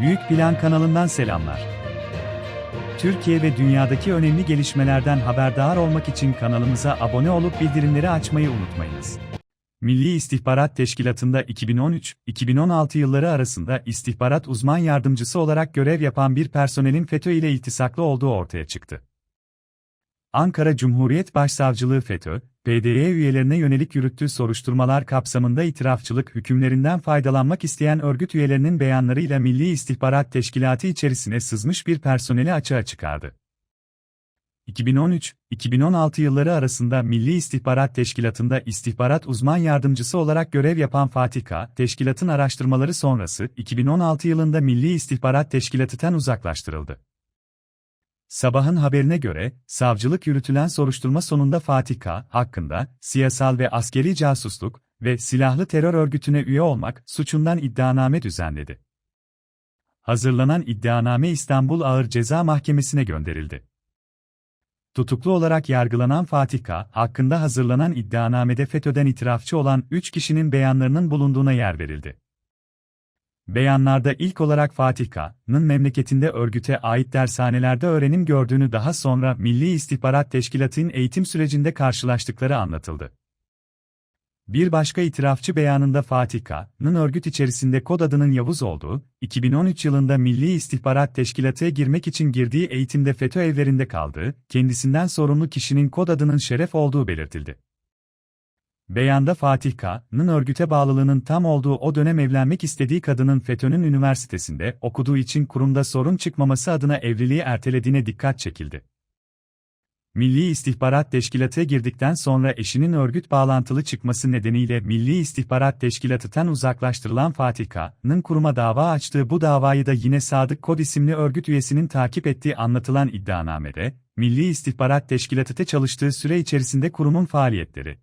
Büyük Plan kanalından selamlar. Türkiye ve dünyadaki önemli gelişmelerden haberdar olmak için kanalımıza abone olup bildirimleri açmayı unutmayınız. Milli İstihbarat Teşkilatı'nda 2013-2016 yılları arasında istihbarat uzman yardımcısı olarak görev yapan bir personelin FETÖ ile iltisaklı olduğu ortaya çıktı. Ankara Cumhuriyet Başsavcılığı FETÖ, PDY üyelerine yönelik yürüttüğü soruşturmalar kapsamında itirafçılık hükümlerinden faydalanmak isteyen örgüt üyelerinin beyanlarıyla Milli İstihbarat Teşkilatı içerisine sızmış bir personeli açığa çıkardı. 2013-2016 yılları arasında Milli İstihbarat Teşkilatı'nda istihbarat uzman yardımcısı olarak görev yapan Fatih K. teşkilatın araştırmaları sonrası 2016 yılında Milli İstihbarat Teşkilatı'tan uzaklaştırıldı. Sabahın haberine göre, savcılık yürütülen soruşturma sonunda Fatih K. hakkında siyasal ve askeri casusluk ve silahlı terör örgütüne üye olmak suçundan iddianame düzenledi. Hazırlanan iddianame İstanbul Ağır Ceza Mahkemesi'ne gönderildi. Tutuklu olarak yargılanan Fatih K. hakkında hazırlanan iddianamede FETÖ'den itirafçı olan 3 kişinin beyanlarının bulunduğuna yer verildi. Beyanlarda ilk olarak Fatih memleketinde örgüte ait dershanelerde öğrenim gördüğünü daha sonra Milli İstihbarat Teşkilatı'nın eğitim sürecinde karşılaştıkları anlatıldı. Bir başka itirafçı beyanında Fatih örgüt içerisinde kod adının Yavuz olduğu, 2013 yılında Milli İstihbarat Teşkilatı'ya girmek için girdiği eğitimde FETÖ evlerinde kaldığı, kendisinden sorumlu kişinin kod adının Şeref olduğu belirtildi. Beyanda Fatih K.'nın örgüte bağlılığının tam olduğu o dönem evlenmek istediği kadının FETÖ'nün üniversitesinde okuduğu için kurumda sorun çıkmaması adına evliliği ertelediğine dikkat çekildi. Milli İstihbarat Teşkilatı'ya girdikten sonra eşinin örgüt bağlantılı çıkması nedeniyle Milli İstihbarat Teşkilatı'tan uzaklaştırılan Fatih K.'nın kuruma dava açtığı bu davayı da yine Sadık Kod isimli örgüt üyesinin takip ettiği anlatılan iddianamede, Milli İstihbarat Teşkilatı'da çalıştığı süre içerisinde kurumun faaliyetleri,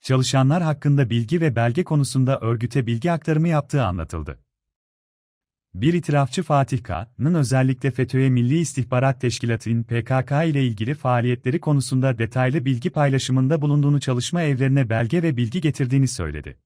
çalışanlar hakkında bilgi ve belge konusunda örgüte bilgi aktarımı yaptığı anlatıldı. Bir itirafçı Fatih K.'nın özellikle FETÖ'ye Milli İstihbarat Teşkilatı'nın PKK ile ilgili faaliyetleri konusunda detaylı bilgi paylaşımında bulunduğunu çalışma evlerine belge ve bilgi getirdiğini söyledi.